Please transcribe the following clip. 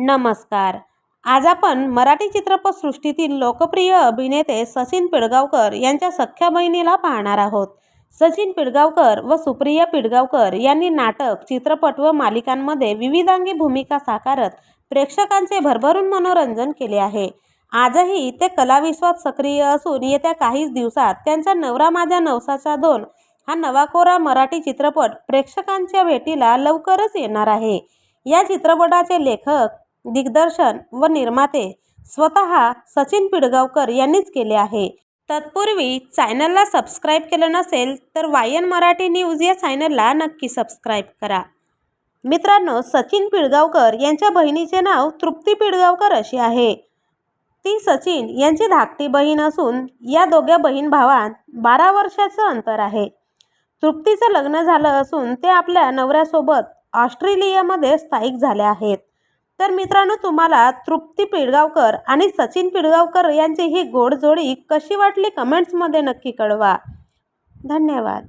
नमस्कार. आज आपण मराठी चित्रपटसृष्टीतील लोकप्रिय अभिनेते सचिन पिळगावकर यांच्या सख्ख्या बहिणीला पाहणार आहोत. सचिन पिळगावकर व सुप्रिया पिळगावकर यांनी नाटक चित्रपट व मालिकांमध्ये विविधांगी भूमिका साकारत प्रेक्षकांचे भरभरून मनोरंजन केले आहे. आजही ते कलाविश्वात सक्रिय असून येत्या काहीच दिवसात त्यांच्या नवरा माझ्या नवसाचा दोन हा नवाकोरा मराठी चित्रपट प्रेक्षकांच्या भेटीला लवकरच येणार आहे. या चित्रपटाचे लेखक दिग्दर्शन व निर्माते स्वतः सचिन पिळगावकर यांनीच केले आहे. तत्पूर्वी चॅनलला सबस्क्राईब केलं नसेल तर वायन मराठी न्यूज या चॅनलला नक्की सबस्क्राईब करा. मित्रांनो सचिन पिळगावकर यांच्या बहिणीचे नाव तृप्ती पिळगावकर अशी आहे. ती सचिन यांची धाकटी बहीण असून या दोघ्या बहीण भावांत बारा वर्षाचं अंतर आहे. तृप्तीचं लग्न झालं असून ते आपल्या नवऱ्यासोबत ऑस्ट्रेलियामध्ये स्थायिक झाले आहेत. तर मित्रांनो तुम्हाला तृप्ती पिळगावकर आणि सचिन पिळगावकर यांची ही गोड जोडी कशी वाटली कमेंट्समध्ये नक्की कळवा. धन्यवाद.